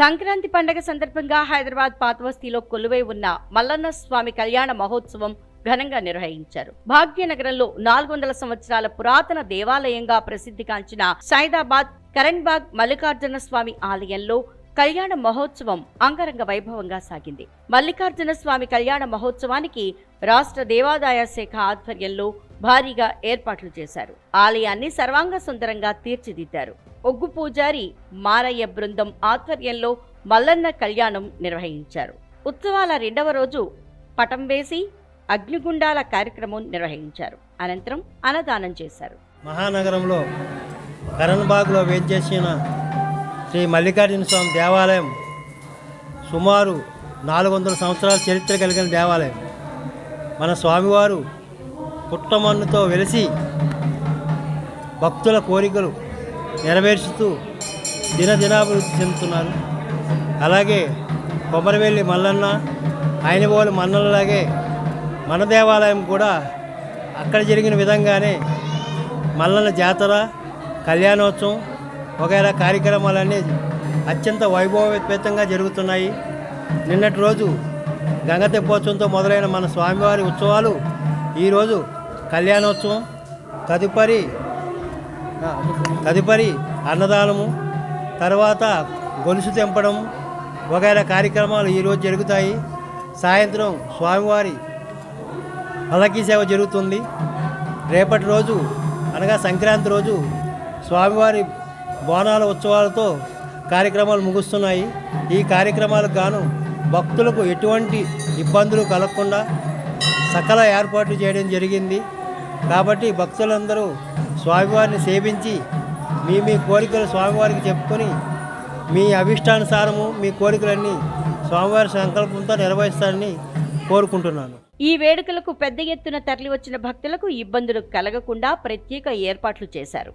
సంక్రాంతి పండగ సందర్భంగా హైదరాబాద్ పాతవస్తీలో కొలువై ఉన్న మల్లన్న స్వామి కళ్యాణ మహోత్సవం ఘనంగా నిర్వహించారు. భాగ్యనగరంలో నాలుగు వందల సంవత్సరాల పురాతన దేవాలయంగా ప్రసిద్ధిగాంచిన సైదాబాద్ కరణ్బాగ్ మల్లికార్జున స్వామి ఆలయంలో కళ్యాణ మహోత్సవం అంగరంగ వైభవంగా సాగింది. మల్లికార్జున స్వామి కళ్యాణ మహోత్సవానికి రాష్ట్ర దేవాదాయ శాఖ ఆధ్వర్యంలో భారీగా ఏర్పాట్లు చేశారు. ఆలయాన్ని సర్వాంగ సుందరంగా తీర్చిదిద్దారు. ఒగ్గు పూజారి మారయ్య బృందం ఆధ్వర్యంలో మల్లన్న కళ్యాణం నిర్వహించారు. ఉత్సవాల రెండవ రోజు పటం వేసి అగ్నిగుండాల కార్యక్రమం నిర్వహించారు. అనంతరం అన్నదానం చేశారు. మహానగరంలో కరణ్బాగ్లో వేంచేసిన శ్రీ మల్లికార్జున స్వామి దేవాలయం సుమారు నాలుగు వందల సంవత్సరాల చరిత్ర కలిగిన దేవాలయం. మన స్వామివారు పుట్టమన్నుతో వెలిసి భక్తుల కోరికలు నెరవేర్చుతూ దినదినాభివృద్ధి చెందుతున్నారు. అలాగే కొమరవెల్లి మల్లన్న ఆయనబోలు మన్నలలాగే మన దేవాలయం కూడా అక్కడ జరిగిన విధంగానే మల్లన్న జాతర కళ్యాణోత్సవం వగైరా కార్యక్రమాలన్నీ అత్యంత వైభవపేతంగా జరుగుతున్నాయి. నిన్నటి రోజు గంగ తెప్పోత్సవంతో మొదలైన మన స్వామివారి ఉత్సవాలు ఈరోజు కళ్యాణోత్సవం తదుపరి తదుపరి అన్నదానము తర్వాత గొలుసు తెంపడం వగైరా కార్యక్రమాలు ఈరోజు జరుగుతాయి. సాయంత్రం స్వామివారి పల్లకీ సేవ జరుగుతుంది. రేపటి రోజు అనగా సంక్రాంతి రోజు స్వామివారి బోనాల ఉత్సవాలతో కార్యక్రమాలు ముగుస్తున్నాయి. ఈ కార్యక్రమాలకు గాను భక్తులకు ఎటువంటి ఇబ్బందులు కలగకుండా సకల ఏర్పాట్లు చేయడం జరిగింది. కాబట్టి భక్తులందరూ స్వామివారిని సేవించి మీ మీ కోరికలు స్వామివారికి చెప్పుకొని మీ అభిష్టానుసారము మీ కోరికలన్నీ స్వామివారి సంకల్పంతో నిర్వహిస్తారని కోరుకుంటున్నాను. ఈ వేడుకలకు పెద్ద ఎత్తున తరలివచ్చిన భక్తులకు ఇబ్బందులు కలగకుండా ప్రత్యేక ఏర్పాట్లు చేశారు.